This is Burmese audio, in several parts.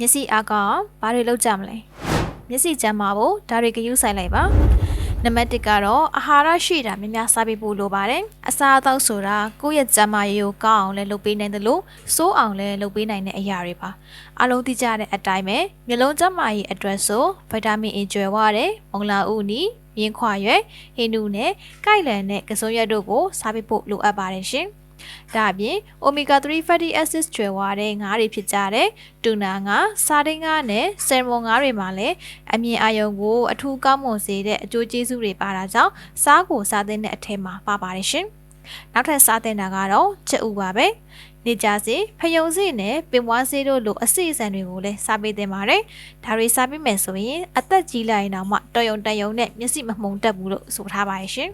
မျက်စိအားကောင်းဘာတွေလုပ်ကြမလဲမျက်စိကျန်းမာဖို့ဒါတွေဂရုစိုက်လိုက်ပါနံပါတ်1ကတော့အာဟာရရှိတာများများစားပေးဖို့လိုပါတယ်အစားအသောက်ဆိုတာကိုယ့်ရဲ့ကျန်းမာရေးကိုကောင်းအောင်လည်းလုပ်ပေးနိုင်တယ်လို့စိုးအောင်လည်းလုပ်ပေးနိုင်တဲ့အရာတွေပါအလုံးသိကြတဲ့အတိုင်းပဲမျိုးလုံးကျန်းမာရေးအတွက်ဆိုဗီတာမင် A ကျွယ်ဝတဲ့မုံလာဥနီမြင်းခွာရွယ်ဟင်းနူနဲ့ကိုက်လန်နဲ့ကစုံရက်တို့ကိုစားပေးဖို့လိုအပ်ပါတယ်ရှင် ဒါအပြင် omega 3 fatty acids ကျွယ်ဝတဲ့ငါးတွေဖြစ်ကြတဲ့တူနာငါးစားတင်းငါးနဲ့ဆယ်မွန်ငါးတွေမှာလည်းအမြင်အာရုံကိုအထူးကောင်းမွန်စေတဲ့အကျိုးကျေးဇူးတွေပါတာကြောင့်စားကိုစားတဲ့အထက်မှာပါပါတယ်ရှင် နောက်ထပ်စားတဲ့တာကတော့ချက်ဥပါပဲနေကြစေဖယုံစေနဲ့ပင်ပွားစေတို့လိုအစိအစံတွေကိုလည်းစားပေးသင့်ပါတယ်ဒါတွေစားပေးမယ်ဆိုရင်အသက်ကြီးလာရင်တော့မှတော်ရုံတန်ရုံနဲ့မျက်စိမမှုန်တက်ဘူးလို့ဆိုထားပါရဲ့ရှင်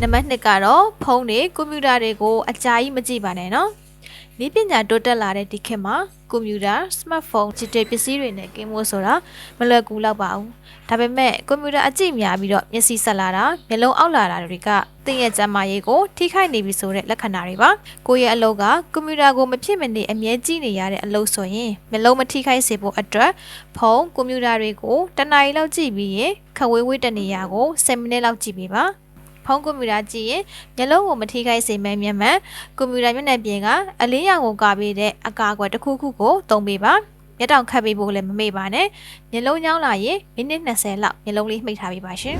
နံပါတ်2ကတော့ဖုန်းတွေကွန်ပျူတာတွေကိုအကြာကြီးမကြည့်ပါနဲ့နော် ဤပညာတိုးတက်လာတဲ့ဒီခေတ်မှာကွန်ပျူတာ၊စမတ်ဖုန်း၊ဒီဂျစ်ပစ္စည်းတွေနဲ့ကင်းမိုးဆိုတာမလွယ်ကူတော့ပါဘူး။ဒါပေမဲ့ကွန်ပျူတာအကြည့်များပြီးတော့မျက်စိဆက်လာတာ၊မျက်လုံးအောက်လာတာတွေကသင်ရဲ့ကျန်းမာရေးကိုထိခိုက်နေပြီဆိုတဲ့လက္ခဏာတွေပါ။ကိုယ့်ရဲ့အလုပ်ကကွန်ပျူတာကိုမဖြစ်မနေအမြဲကြည့်နေရတဲ့အလုပ်ဆိုရင်မျက်လုံးမထိခိုက်စေဖို့အတွက်ဖုန်းကွန်ပျူတာတွေကိုတစ်နာရီလောက်ကြည့်ပြီးရင်ခဝေးဝေးတနေရာကို10မိနစ်လောက်ကြည့်ပေးပါ။ ဖုန်းကွန်ပျူတာကြည့်ရင်မျက်လုံးကိုမထိခိုက်စေမဲ့မျက်မှန်ကွန်ပျူတာမျက်နှာပြင်ကအလင်းရောင်ကိုကာပေးတဲ့အကာအကွယ်တစ်ခုခုကိုသုံးပေးပါမျက်တောင်ခတ်ပေးဖို့လည်းမမေ့ပါနဲ့မျက်လုံးညောင်းလာရင်မိနစ်20လောက်မျက်လုံးလေးမှိတ်ထားပေးပါရှင်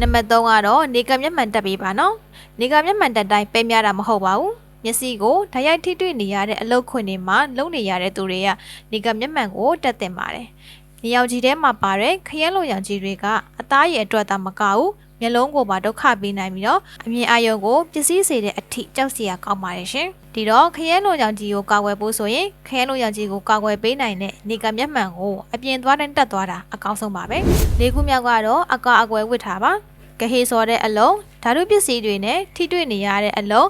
နံပါတ်3ကတော့နေကမျက်မှန်တက်ပေးပါနော်နေကမျက်မှန်တက်တိုင်းပဲများတာမဟုတ်ပါဘူးမျက်စိကိုဓာတ်ရိုက်ထိတွေ့နေရတဲ့အလုပ်ခွင်တွေမှာလုံနေရတဲ့သူတွေကနေကမျက်မှန်ကိုတက်တင်ပါတယ်။နေရောင်ခြည်ထဲမှာပါတဲ့ခရဲလိုရောင်ခြည်တွေကအသားရည်အတွက်သာမကဘူး မျက်လုံးကိုပါဒုက္ခပေးနိုင်ပြီးတော့အမြင်အာရုံကိုပျက်စီးစေတဲ့အထိကြောက်စရာကောင်းပါတယ်ရှင်။ဒီတော့ခရဲလိုရောင်ခြည်ကိုကာကွယ်ဖို့ဆိုရင်ခရဲလိုရောင်ခြည်ကိုကာကွယ်ပေးနိုင်တဲ့နေကမျက်မှန်ကိုအပြင်သွားတိုင်းတက်သွားတာအကောင်းဆုံးပါပဲ။လေးခုမြောက်ကတော့အကာအကွယ်ဝတ်ထားပါ။ကဟေစော်တဲ့အလုံးဓာတုပစ္စည်းတွေနဲ့ထိတွေ့နေရတဲ့အလုံး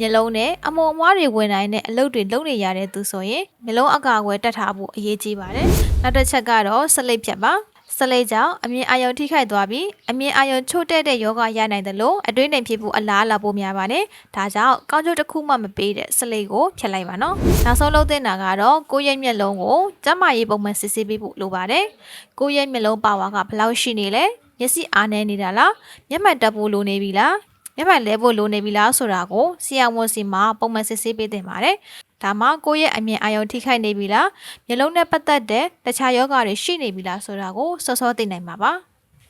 မျက်လုံးနဲ့အမုံအမွားတွေဝင်နိုင်တဲ့အလုပ်တွေလုပ်နေရတဲ့သူဆိုရင်မျက်လုံးအကာအကွယ်တက်ထားဖို့အရေးကြီးပါတယ်။နောက်တစ်ချက်ကတော့စလိပ်ဖြတ်ပါ။ စလိပ်ကြောင့်အမြင်အာရုံထိခိုက်သွားပြီးအမြင်အာရုံချို့တဲ့တဲ့ယောဂရနိုင်တယ်လို့အတွင်းနေဖြစ်ဖို့အလားအလာပိုများပါတယ်။ဒါကြောင့်ကောင်းကျိုးတစ်ခုမှမပေးတဲ့စလိပ်ကိုဖြတ်လိုက်ပါနော်။နောက်ဆုံးလုပ်သင့်တာကတော့ကိုယ့်ရဲ့မျက်လုံးကိုကျန်းမာရေးပုံမှန်စစ်ဆေးပေးဖို့လိုပါတယ်။ကိုယ့်ရဲ့မျက်လုံးပါဝါကဘယ်လောက်ရှိနေလဲ။မျက်စိအားနေနေတာလား။မျက်မှန်တက်ဖို့လိုနေပြီလား။မျက်မှန်လဲဖို့လိုနေပြီလားဆိုတာကိုဆရာဝန်စီမှာပုံမှန်စစ်ဆေးပေးသင့်ပါတယ်။ ဒါမှကိုယ့်ရဲ့အမြင်အာရုံထိခိုက်နေပြီလားမျက်လုံးနဲ့ပတ်သက်တဲ့တခြားယောဂတွေရှိနေပြီလားဆိုတာကိုစောစောသိနိုင်မှာပါ။